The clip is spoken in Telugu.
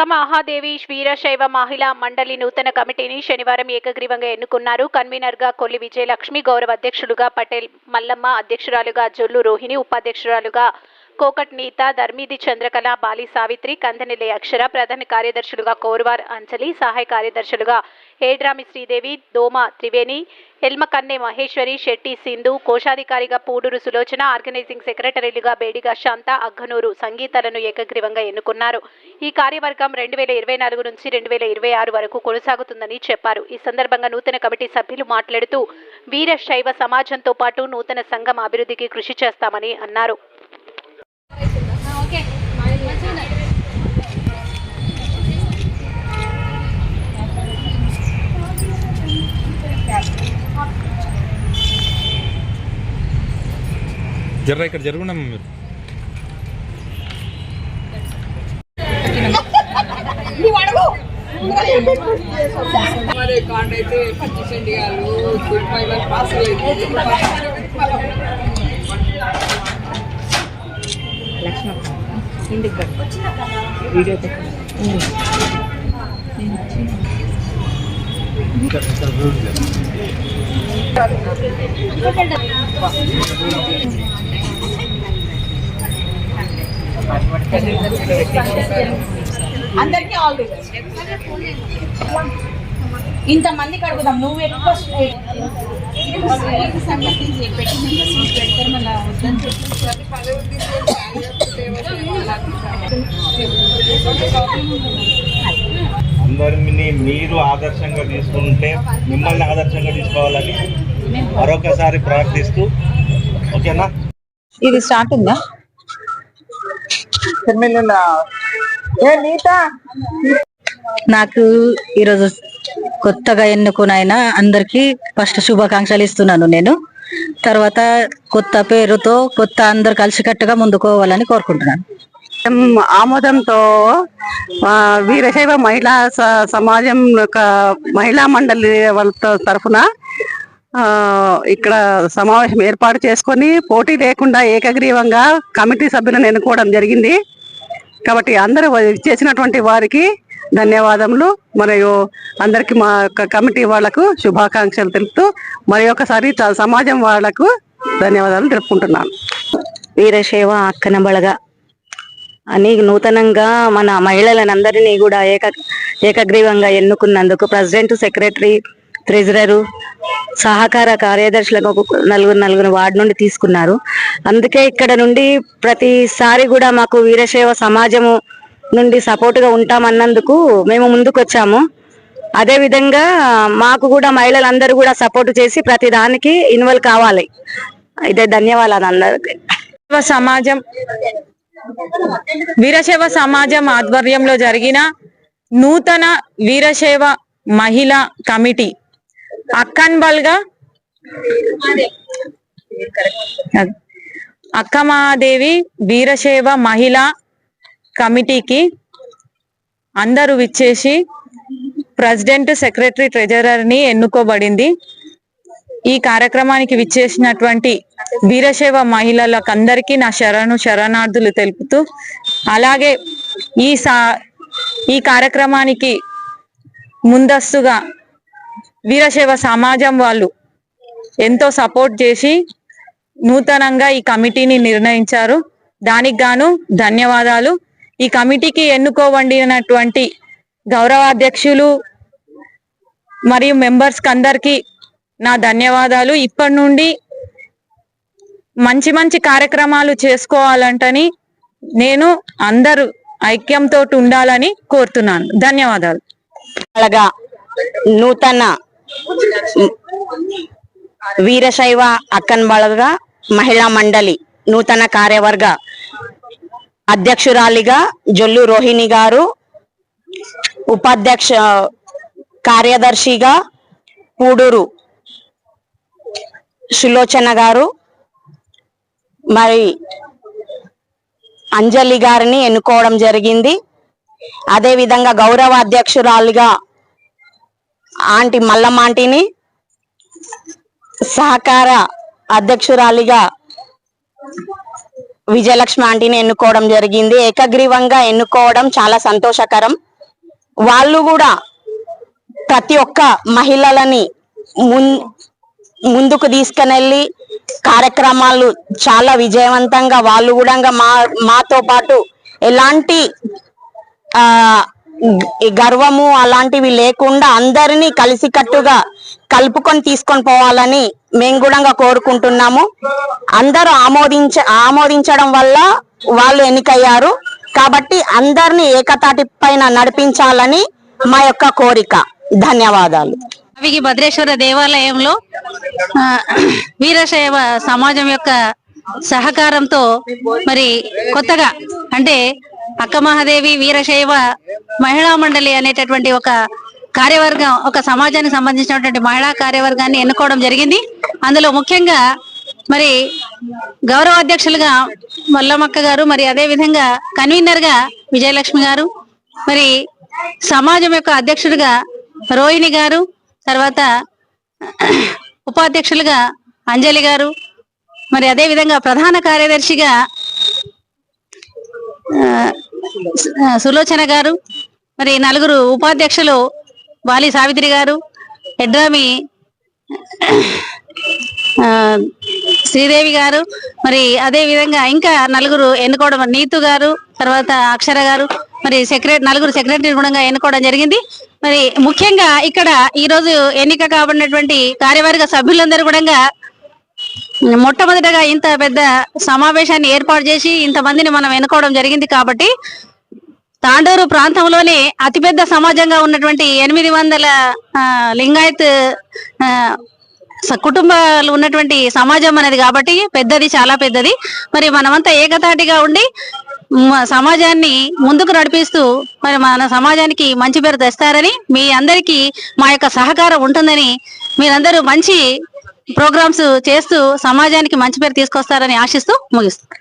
అక్క మహాదేవి వీరశైవ మహిళా మండలి నూతన కమిటీని శనివారం ఏకగ్రీవంగా ఎన్నుకున్నారు. కన్వీనర్గా కొల్లి విజయలక్ష్మి గౌరవ అధ్యక్షులుగా పటేల్ మల్లమ్మ అధ్యక్షురాలుగా జొల్లు రోహిణి ఉపాధ్యక్షురాలుగా కోకట్ నీత ధర్మీది చంద్రకళ బాలి సావిత్రి కందనెల్లి అక్షర ప్రధాన కార్యదర్శులుగా కోరువార్ అంజలి సహాయ కార్యదర్శులుగా ఏడ్రామి శ్రీదేవి దోమ త్రివేణి ఎల్మకన్నె మహేశ్వరి శెట్టి సింధు కోశాధికారిగా పూడూరు సులోచన ఆర్గనైజింగ్ సెక్రటరీలుగా బేడిగా శాంత అగ్గనూరు సంగీతలను ఏకగ్రీవంగా ఎన్నుకున్నారు. ఈ కార్యవర్గం రెండు వేల ఇరవై నాలుగు నుంచి రెండు వేల ఇరవై ఆరు వరకు కొనసాగుతుందని చెప్పారు. ఈ సందర్భంగా నూతన కమిటీ సభ్యులు మాట్లాడుతూ వీర శైవ సమాజంతో పాటు నూతన సంఘం అభివృద్ధికి కృషి చేస్తామని అన్నారు. జర్ర ఇక్కడ జరుగుండమ్మా మీరు. లక్ష్మణ ఇంటికి అయితే పచ్చి అందరికీ ఆల్ ది బెస్ట్ ఇంతమందికి అడుగుదాం నువ్వు ఎక్కువ అందరిని మీరు ఆదర్శంగా తీసుకుంటే మిమ్మల్ని ఆదర్శంగా తీసుకోవాలని మరొకసారి ప్రార్థిస్తూ ఓకేనా? ఇది స్టార్ట్ ఉందా? నాకు ఈరోజు కొత్తగా ఎన్నుకునైనా అందరికీ ఫస్ట్ శుభాకాంక్షలు ఇస్తున్నాను నేను. తర్వాత కొత్త పేరుతో కొత్త అందరు కలిసికట్టుగా ముందుకోవాలని కోరుకుంటున్నాను. ఆమోదంతో వీరశైవ మహిళా సమాజం యొక్క మహిళా మండలి వాళ్ళ తరఫున ఇక్కడ సమావేశం ఏర్పాటు చేసుకొని పోటీ లేకుండా ఏకగ్రీవంగా కమిటీ సభ్యులను ఎన్నుకోవడం జరిగింది. కాబట్టి అందరూ చేసినటువంటి వారికి ధన్యవాదములు. మరియు అందరికి మా యొక్క కమిటీ వాళ్ళకు శుభాకాంక్షలు తెలుపుతూ మరి ఒకసారి సమాజం వాళ్ళకు ధన్యవాదాలు తెలుపుకుంటున్నాను. వీరశైవ అక్కన బలగ అని నూతనంగా మన మహిళలందరినీ కూడా ఏక ఏకగ్రీవంగా ఎన్నుకున్నందుకు ప్రెసిడెంట్ సెక్రటరీ ట్రెజరరు సహకార కార్యదర్శులకు నలుగురు నలుగురు వార్డు నుండి తీసుకున్నారు. అందుకే ఇక్కడ నుండి ప్రతిసారి కూడా మాకు వీరశైవ సమాజము నుండి సపోర్ట్గా ఉంటామన్నందుకు మేము ముందుకొచ్చాము. అదేవిధంగా అదే విధంగా మాకు కూడా మహిళలందరూ కూడా సపోర్ట్ చేసి ప్రతి దానికి ఇన్వాల్వ్ కావాలి. ఇదే ధన్యవాదాలు అందరికి. వీరశైవ సమాజం వీరశైవ సమాజం ఆధ్వర్యంలో జరిగిన నూతన వీరశైవ మహిళా కమిటీ అక్కన్బల్గా అక్కమాదేవి వీరశైవ మహిళా కమిటీకి అందరూ విచ్చేసి ప్రెసిడెంట్ సెక్రటరీ ట్రెజరర్ని ఎన్నుకోబడింది. ఈ కార్యక్రమానికి విచ్చేసినటువంటి వీరశైవ మహిళలకు అందరికీ నా శరణు శరణార్థులు తెలుపుతూ అలాగే ఈ సా ఈ కార్యక్రమానికి ముందస్తుగా వీరశైవ సమాజం వాళ్ళు ఎంతో సపోర్ట్ చేసి నూతనంగా ఈ కమిటీని నిర్ణయించారు. దానికి గాను ధన్యవాదాలు. ఈ కమిటీకి ఎన్నుకోబడినటువంటి గౌరవాధ్యక్షులు మరియు మెంబర్స్ అందరికీ నా ధన్యవాదాలు. ఇప్పటి నుండి మంచి మంచి కార్యక్రమాలు చేసుకోవాలంటని నేను అందరూ ఐక్యంతో ఉండాలని కోరుతున్నాను. ధన్యవాదాలు. అలాగా నూతన వీరశైవ అక్కన్బళగా మహిళా మండలి నూతన కార్యవర్గ అధ్యక్షురాలిగా జొల్లు రోహిణి గారు ఉపాధ్యక్ష కార్యదర్శిగా పూడూరు సులోచన గారు మరి అంజలి గారిని ఎన్నుకోవడం జరిగింది. అదే విధంగా గౌరవ అధ్యక్షురాలిగా ఆంటీ మల్లమాంటిని సహకార అధ్యక్షురాలిగా విజయలక్ష్మి ఆంటీని ఎన్నుకోవడం జరిగింది. ఏకగ్రీవంగా ఎన్నుకోవడం చాలా సంతోషకరం. వాళ్ళు కూడా ప్రతి ఒక్క మహిళలని మున్ ముందుకు తీసుకునెళ్ళి కార్యక్రమాలు చాలా విజయవంతంగా వాళ్ళు కూడా మా మాతో పాటు ఎలాంటి ఆ గర్వము అలాంటివి లేకుండా అందరినీ కలిసికట్టుగా కలుపుకొని తీసుకొని పోవాలని మేము కూడా కోరుకుంటున్నాము. అందరూ ఆమోదించ ఆమోదించడం వల్ల వాళ్ళు ఎన్నికయ్యారు. కాబట్టి అందరినీ ఏకతాటి పైన నడిపించాలని మా యొక్క కోరిక. ధన్యవాదాలు. అవిగి భద్రేశ్వర దేవాలయంలో వీరశైవ సమాజం యొక్క సహకారంతో మరి కొత్తగా అంటే అక్క మహాదేవి వీరశైవ మహిళా మండలి అనేటటువంటి ఒక కార్యవర్గం ఒక సమాజానికి సంబంధించినటువంటి మహిళా కార్యవర్గాన్ని ఎన్నుకోవడం జరిగింది. అందులో ముఖ్యంగా మరి గౌరవ అధ్యక్షులుగా మల్లమ్మక్క గారు మరి అదే విధంగా కన్వీనర్గా విజయలక్ష్మి గారు మరి సమాజం యొక్క అధ్యక్షుడిగా రోహిణి గారు తర్వాత ఉపాధ్యక్షులుగా అంజలి గారు మరి అదే విధంగా ప్రధాన కార్యదర్శిగా సులోచన గారు మరి నలుగురు ఉపాధ్యక్షులు బాలి సావిత్రి గారు ఎడ్రామి శ్రీదేవి గారు మరి అదే విధంగా ఇంకా నలుగురు ఎన్నుకోవడం నీతు గారు తర్వాత అక్షర గారు మరి సెక్రటరీ నలుగురు సెక్రటరీ కూడా ఎన్నుకోవడం జరిగింది. మరి ముఖ్యంగా ఇక్కడ ఈ రోజు ఎన్నిక కాబడినటువంటి కార్యవర్గ సభ్యులందరూ కూడా మొట్టమొదటగా ఇంత పెద్ద సమావేశాన్ని ఏర్పాటు చేసి ఇంతమందిని మనం ఎన్నుకోవడం జరిగింది కాబట్టి తాండూరు ప్రాంతంలోనే అతిపెద్ద సమాజంగా ఉన్నటువంటి ఎనిమిది వందల లింగాయత్ కుటుంబాలు ఉన్నటువంటి సమాజం అనేది కాబట్టి పెద్దది చాలా పెద్దది. మరి మనమంతా ఏకతాటిగా ఉండి సమాజాన్ని ముందుకు నడిపిస్తూ మరి మన సమాజానికి మంచి పేరు తెస్తారని మీ అందరికీ మా యొక్క సహకారం ఉంటుందని మీరందరూ మంచి ప్రోగ్రామ్స్ చేస్తూ సమాజానికి మంచి పేరు తీసుకొస్తారని ఆశిస్తూ ముగిస్తాం